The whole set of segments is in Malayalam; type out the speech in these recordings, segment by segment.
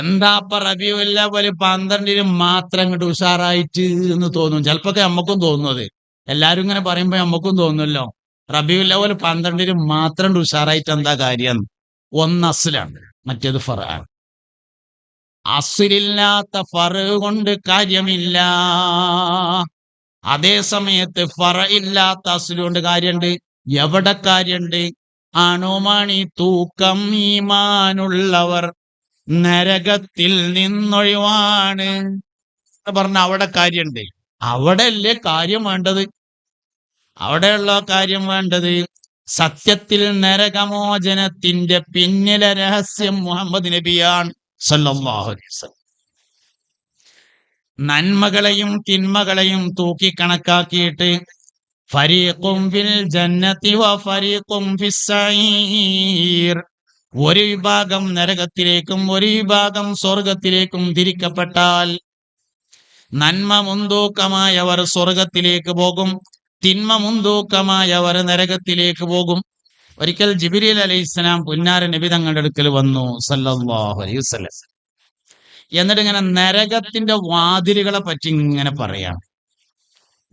എന്താ റബിയുല്ല പോലെ പന്ത്രണ്ടിന് മാത്രം അങ്ങോട്ട് ഉഷാറായിട്ട് എന്ന് തോന്നും. ചിലപ്പോ നമ്മക്കും തോന്നുന്നത് എല്ലാരും ഇങ്ങനെ പറയുമ്പോ നമ്മക്കും തോന്നുമല്ലോ റബിയുല്ല പോലെ പന്ത്രണ്ടിന് മാത്രം ഉഷാറായിട്ട് എന്താ കാര്യം? ഒന്ന് അസിലാണ് മറ്റേത് ഫറാണ്. അസിലില്ലാത്ത ഫറ് കൊണ്ട് കാര്യമില്ല. അതേ സമയത്ത് ഫറ ഇല്ലാത്ത അസിൽ കൊണ്ട് കാര്യമുണ്ട് എവിടെ കാര്യമുണ്ട് അണുമണി തൂക്കം ഈമാനുള്ളവർ. നരകത്തിൽ നിന്നൊഴിവാണ്. എന്ന് പറഞ്ഞ അവിടെ കാര്യമുണ്ട് അവിടെ അല്ലേ കാര്യം വേണ്ടത്? അവിടെയുള്ള കാര്യം വേണ്ടത് സത്യത്തിൽ നരകമോചനത്തിന്റെ പിന്നിലെ രഹസ്യം മുഹമ്മദ് നബിയാണ് നന്മകളെയും തിന്മകളെയും തൂക്കി കണക്കാക്കിയിട്ട് ഫരീഖും ഫിൽ ജന്നത്തി വ ഫരീഖും ഫിസ്സഈർ ഒരു വിഭാഗം നരകത്തിലേക്കും ഒരു വിഭാഗം സ്വർഗത്തിലേക്കും തിരിക്കപ്പെട്ടാൽ നന്മ മുന്തൂക്കമായവർ സ്വർഗത്തിലേക്ക് പോകും തിന്മ മുന്തൂക്കമായവർ നരകത്തിലേക്ക് പോകും. ഒരിക്കൽ ജിബിരിൽ അലൈഹി ഇസ്ലാം പുന്നാര നബി തങ്ങളുടെ അടുക്കൽ വന്നു സല്ലല്ലാഹു അലൈഹി എന്നിട്ട് ഇങ്ങനെ നരകത്തിന്റെ വാതിലുകളെ പറ്റി ഇങ്ങനെ പറയാം.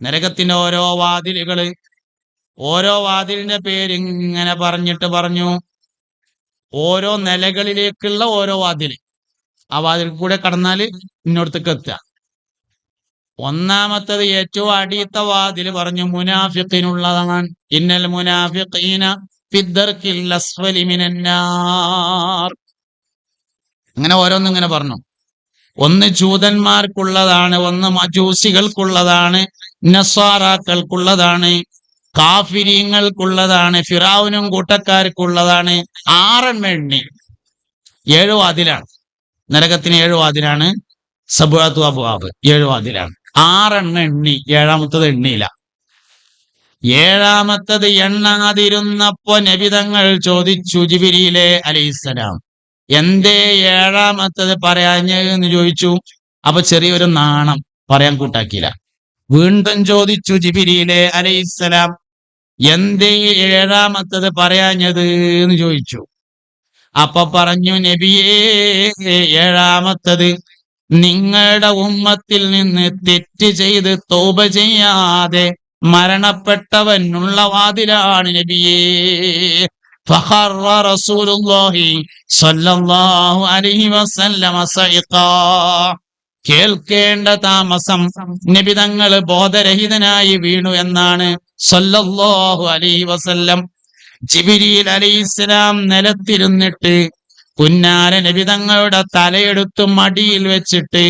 നരകത്തിന്റെ ഓരോ വാതിലുകൾ ഓരോ വാതിലിന്റെ പേര് ഇങ്ങനെ പറഞ്ഞിട്ട് പറഞ്ഞു ഓരോ നിലകളിലേക്കുള്ള ഓരോ വാതിൽ ആ വാതിൽ കൂടെ കടന്നാൽ ഇന്നോടത്തേക്ക് എത്തുക. ഒന്നാമത്തത് ഏറ്റവും അടിയത്ത വാതിൽ പറഞ്ഞു മുനാഫിഖിനുള്ളതാണ്. ഇന്നൽ മുനാഫിഖീന അങ്ങനെ ഓരോന്നും ഇങ്ങനെ പറഞ്ഞു. ഒന്ന് ജൂതന്മാർക്കുള്ളതാണ് ഒന്ന് മജൂസികൾക്കുള്ളതാണ് നസ്വാറാക്കൾക്കുള്ളതാണ് കാഫിര്യങ്ങൾക്കുള്ളതാണ് ഫിറാവുനും കൂട്ടക്കാർക്കുള്ളതാണ് ആറെണ്ണ എണ്ണി ഏഴ് വാതിലാണ്. നരകത്തിന് ഏഴു വാതിലാണ്. സബുഅത്തു അബുവാബ് ഏഴു വാതിലാണ്. ആറെണ്ണ എണ്ണി ഏഴാമത്തത് എണ്ണിയില്ല ഏഴാമത്തത് എണ്ണാതിരുന്നപ്പോ നബിതങ്ങൾ ചോദിച്ചു ജിബിരിയിലെ അലൈഹിസ്സലാം എന്തേ ഏഴാമത്തത് പറയാഞ്ഞെന്ന് ചോദിച്ചു. അപ്പൊ ചെറിയൊരു നാണം പറയാൻ കൂട്ടാക്കിയില്ല. വീണ്ടും ചോദിച്ചു ജിബിരിയിലെ അലൈഹിസ്സലാം എന്തേ ഏഴാമത്തത് പറയാഞ്ഞത് എന്ന് ചോദിച്ചു. അപ്പൊ പറഞ്ഞു നബിയേ ഏഴാമത്തത് നിങ്ങളുടെ ഉമ്മത്തിൽ നിന്ന് തെറ്റ് ചെയ്ത് തോപ ചെയ്യാതെ മരണപ്പെട്ടവനുള്ള വാതിലാണ് നബിയേ. കേൾക്കേണ്ട താമസം നിബിതങ്ങൾ ബോധരഹിതനായി വീണു എന്നാണ് സല്ലല്ലാഹു അലൈഹി വസല്ലം ജിബിരിയിൽ അലൈഹിസ്സലാം നിലത്തിരുന്നിട്ട് പുന്നാര നബിതങ്ങളുടെ തലയെടുത്ത് മടിയിൽ വെച്ചിട്ട്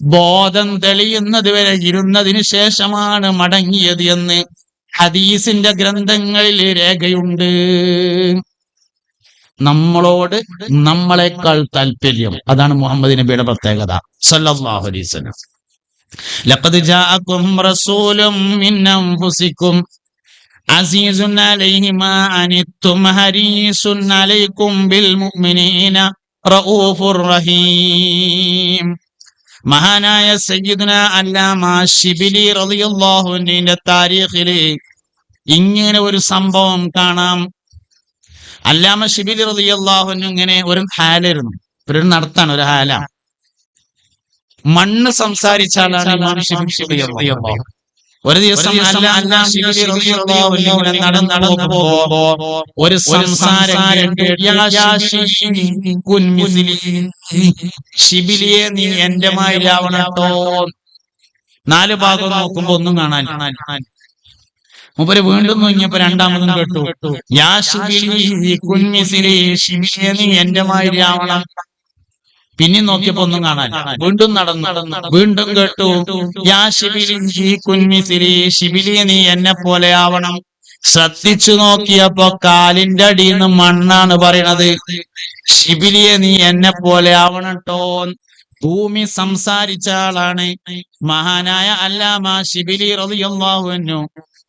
ബോധം തെളിയുന്നത് വരെ ഇരുന്നതിന് ശേഷമാണ് മടങ്ങിയത് എന്ന് ഹദീസിന്റെ ഗ്രന്ഥങ്ങളിൽ രേഖയുണ്ട്. നമ്മളോട് നമ്മളെക്കാൾ താല്പര്യം. അതാണ് മുഹമ്മദ് നബിയുടെ പ്രത്യേകത. സല്ലല്ലാഹു അലൈഹി വസല്ലം جاءكم رسول من أنفسكم عزيز عليه ما عنتم അനിത്തും عليكم بالمؤمنين റഊഫുർ റഹീം മഹാനായ സയ്യിദുന അല്ലാമ ഷിബിലി റളിയല്ലാഹു അൻഹുവിന്റെ താരീഖിൽ ഇങ്ങനെ ഒരു സംഭവം കാണാം. അല്ലാമ ഷിബിലി റളിയല്ലാഹു അൻഹു ഇങ്ങനെ ഒരു ഹാലായിരുന്നു ഒരു നടത്താണ് ഒരു ഹാല. മണ്ണ് സംസാരിച്ചാലാണ് ഇമാം ഷിബിലി റളിയല്ലാഹു ഒരു ദിവസം നടന്നു ഒരു സംസാരം കേട്ടു, "യാ കുൻ മിസ്ലി." ഷിബിലിയെ നീ എന്റെ മാതിരിയാവണട്ടോ നാല് ഭാഗം നോക്കുമ്പോ ഒന്നും കാണാൻ മൂപ്പര് വീണ്ടും നോങ്ങിയപ്പോ രണ്ടാമതും കേട്ടു യാ ശിബിലി കുഞ്ഞിസിലി ശിബിലിയെ നീ എന്റെ മാതിരിയാവണം പിന്നെ നോക്കിയപ്പോ ഒന്നും കാണാൻ വീണ്ടും നടന്നു. വീണ്ടും കേട്ടു. യാ ശിബിലി കുൻമിസിലി ശിബിലി നീ എന്നെ പോലെ ആവണം. ശ്രദ്ധിച്ചു നോക്കിയപ്പോ കാലിന്റെ അടിയിൽ നിന്ന് മണ്ണാണ് പറയണത്. ശിബിലിയെ നീ എന്നെ പോലെ ആവണട്ടോ ഭൂമി സംസാരിച്ച ആളാണ്. മഹാനായ അല്ലാമ ശിബിലി റളിയല്ലാഹു അൻഹു.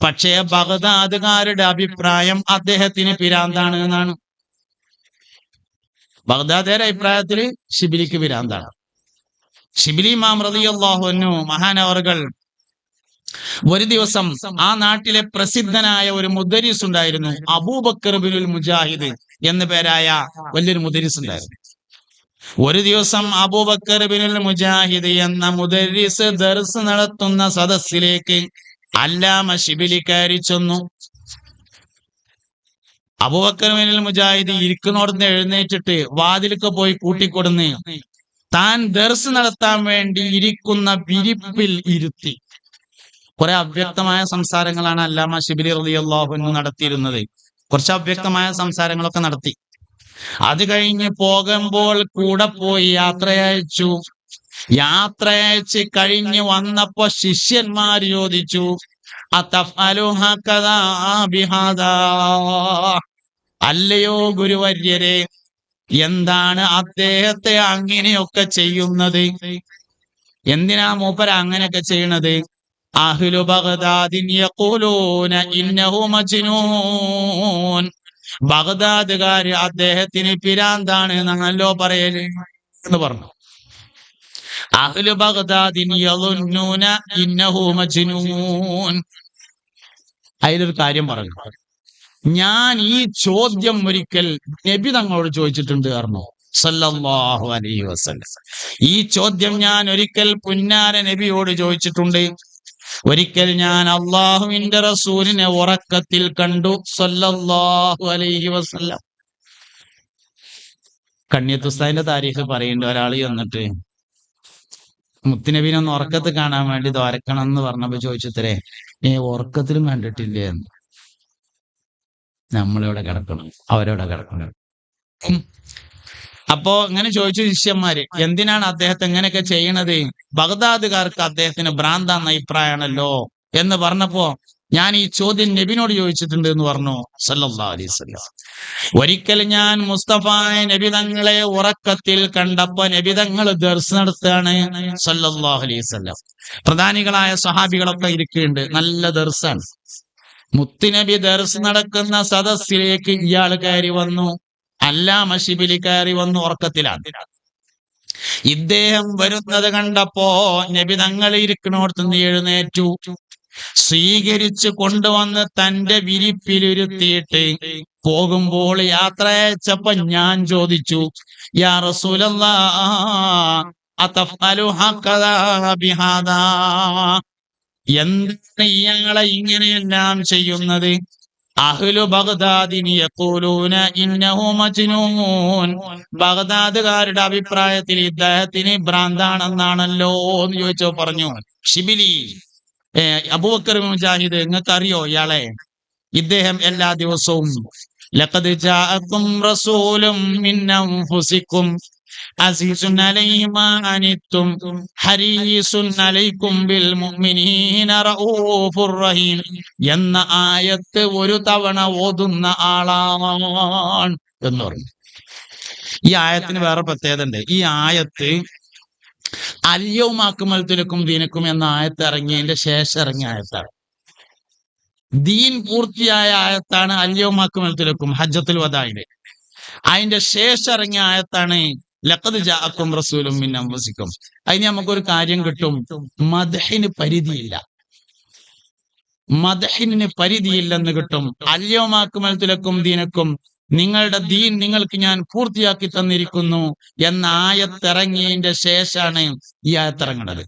പക്ഷേ ബഗ്ദാദുകാരുടെ അഭിപ്രായം അദ്ദേഹത്തിന് പിരാന്താണ് എന്നാണ്. ബഗ്ദാദുകാരുടെ അഭിപ്രായത്തിൽ ഷിബിലിക്ക് വിരാന്താണ് ഷിബിലി മാം റളിയല്ലാഹു അൻഹു മഹാനവറുകൾ ഒരു ദിവസം ആ നാട്ടിലെ പ്രസിദ്ധനായ ഒരു മുദരിസ് ഉണ്ടായിരുന്നു അബൂബക്കർ ബിനുൽ മുജാഹിദ് എന്ന പേരായ വലിയൊരു മുദരിസ് ഉണ്ടായിരുന്നു. ഒരു ദിവസം അബൂബക്കർ ബിനുൽ മുജാഹിദ് എന്ന മുദരിസ് ദർസ് നടത്തുന്ന സദസ്സിലേക്ക് അല്ലാമ ശിബിലി കയറി ചെന്നു. അബൂബക്കർ ബിനുൽ മുജാഹിദ് ഇരിക്കുന്നോടുന്ന് എഴുന്നേറ്റിട്ട് വാതിലൊക്കെ പോയി കൂട്ടിക്കൊടുന്ന് താൻ ദർസ് നടത്താൻ വേണ്ടി ഇരിക്കുന്ന വിരിപ്പിൽ ഇരുത്തി. കുറെ അവ്യക്തമായ സംസാരങ്ങളാണ് അല്ലാമ ശിബിലി റളിയല്ലാഹു നടത്തിയിരുന്നത്. കുറച്ച് അവ്യക്തമായ സംസാരങ്ങളൊക്കെ നടത്തി. അത് കഴിഞ്ഞ് പോകുമ്പോൾ കൂടെ പോയി യാത്രയച്ചു യാത്രയച്ച് കഴിഞ്ഞ് വന്നപ്പോ ശിഷ്യന്മാർ ചോദിച്ചു? അല്ലയോ ഗുരുവര്യരെ എന്താണ് അദ്ദേഹത്തെ അങ്ങനെയൊക്കെ ചെയ്യുന്നത്? എന്തിനാ മൂപ്പര അങ്ങനെയൊക്കെ ചെയ്യണത്? അഹ്ലു ബഗ്ദാദിൻ യഖൂലൂന ഇന്നഹു മജ്നൂൻ. അദ്ദേഹത്തിന് പിരാന്താണ് എന്നല്ലോ പറയൽ എന്ന് പറഞ്ഞു. അഹ്ലു ബഗ്ദാദിൻ യളുന്നൂന ഇന്നഹു മജ്നൂൻ അതിലൊരു കാര്യം പറഞ്ഞു. ഞാൻ ഈ ചോദ്യം ഒരിക്കൽ നബി തങ്ങളോട് ചോദിച്ചിട്ടുണ്ട് പറഞ്ഞു സല്ലല്ലാഹു അലൈഹി വസല്ലം. ഈ ചോദ്യം ഞാൻ ഒരിക്കൽ പുന്നാര നബിയോട് ചോദിച്ചിട്ടുണ്ട്. ഒരിക്കൽ ഞാൻ അള്ളാഹുവിന്റെ റസൂലിനെ ഉറക്കത്തിൽ കണ്ടു. സല്ലല്ലാഹു അലൈഹി വസല്ലം. കണ്യത്തുസ്താദിന്റെ താരീഖ് പറയുന്നുണ്ട് ഒരാൾ ചെന്നിട്ട്. മുത്തുനബീനെ ഒന്ന് ഉറക്കത്ത് കാണാൻ വേണ്ടി ദ്വാരക്കണം എന്ന് പറഞ്ഞപ്പോ ചോദിച്ചത്രേ ഏ ഉറക്കത്തിലും കണ്ടിട്ടില്ലേ എന്ന്. നമ്മളിവിടെ കിടക്കണം അവരവിടെ കിടക്കണം. അപ്പോ ഇങ്ങനെ ചോദിച്ചു ശിഷ്യന്മാര് എന്തിനാണ് അദ്ദേഹത്തെ ഇങ്ങനെയൊക്കെ ചെയ്യണത്? ബഗ്ദാദുകാർക്ക് അദ്ദേഹത്തിന് ഭ്രാന്താന്ന അഭിപ്രായമാണല്ലോ. എന്ന് പറഞ്ഞപ്പോ ഞാൻ ഈ ചോദ്യം നബിനോട് ചോദിച്ചിട്ടുണ്ട് എന്ന് പറഞ്ഞു സല്ലാസ്ല ഒരിക്കൽ ഞാൻ മുസ്തഫ നബി തങ്ങളെ ഉറക്കത്തിൽ കണ്ടപ്പോ നബി തങ്ങൾ ദർസ് നടത്തുകയാണ് വസല്ലം. പ്രധാനികളായ സഹാബികളൊക്കെ ഇരിക്കുന്നുണ്ട് നല്ല ദർസാണ്. മുത്തുനബി ദർസ് നടക്കുന്ന സദസ്സിലേക്ക് ഇയാൾ കയറി വന്നു അല്ലാമ ശിബിലി കയറി വന്നു ഉറക്കത്തിലാണ്. ഇദ്ദേഹം വരുന്നത് കണ്ടപ്പോ നബി തങ്ങൾ ഇരിക്കണോടത്തുനിന്ന് എഴുന്നേറ്റു. സ്വീകരിച്ചു കൊണ്ടുവന്ന് തന്റെ വിരിപ്പിലിരുത്തിയിട്ട് പോകുമ്പോൾ യാത്ര അയച്ചപ്പോ ഞാൻ ചോദിച്ചു യാ റസൂലല്ലാ എന്താണ് ഇയാളെ ഇങ്ങനെയെല്ലാം ചെയ്യുന്നത്? അഹ്ലു ബഗ്ദാദിനി യഖൂലൂന ഇന്നഹു മജ്നൂൻ. ബഗ്ദാദുകാരുടെ അഭിപ്രായത്തിൽ ഇദ്ദേഹത്തിന് ഭ്രാന്താണെന്നാണല്ലോ എന്ന് ചോദിച്ചോ പറഞ്ഞു ഷിബിലി അബൂബക്കർ മുജാഹിദ് നിങ്ങൾക്ക് അറിയോ ഇയാളെ? ഇദ്ദേഹം എല്ലാ ദിവസവും ലഖദ് جاءكم رسول من അസീസുൻ അലൈഹി മാ അനിത്തും ഹരീസുൻ അലൈക്കും ബിൽ മുഅ്മിനീന റഊഫുർ റഹീം എന്ന ആയത്ത് ഒരു തവണ ഓതുന്ന ആളാണ് എന്ന് പറഞ്ഞു. ഈ ആയത്തിന് വേറെ പ്രത്യേകത ഉണ്ട് ഈ ആയത്ത് അല്യവുമാക്കുമലത്തിലക്കും ദീനക്കും എന്ന ആയത്ത് ഇറങ്ങിയതിന്റെ ശേഷം ഇറങ്ങിയ ആയത്താണ്. ദീൻ പൂർത്തിയായ ആയത്താണ് അല്യവുമാക്കുമലത്തിലക്കും ഹജ്ജത്തുൽ വധായി അതിന്റെ ശേഷം ഇറങ്ങിയ ആയത്താണ് ലക്കത് ജാക്കും റസൂലും പിന്നെ അമ്പസിക്കും അതിന് നമുക്കൊരു കാര്യം കിട്ടും. മദഹിന് പരിധിയില്ല. മദഹിന് പരിധിയില്ലെന്ന് കിട്ടും. അല്യവുമാക്കുമലത്തിലക്കും ദീനക്കും നിങ്ങളുടെ ദീൻ നിങ്ങൾക്ക് ഞാൻ പൂർത്തിയാക്കി തന്നിരിക്കുന്നു എന്ന ആയത്തിറങ്ങിയതിന്റെ ശേഷമാണ് ഈ ആയത്തിറങ്ങുന്നത്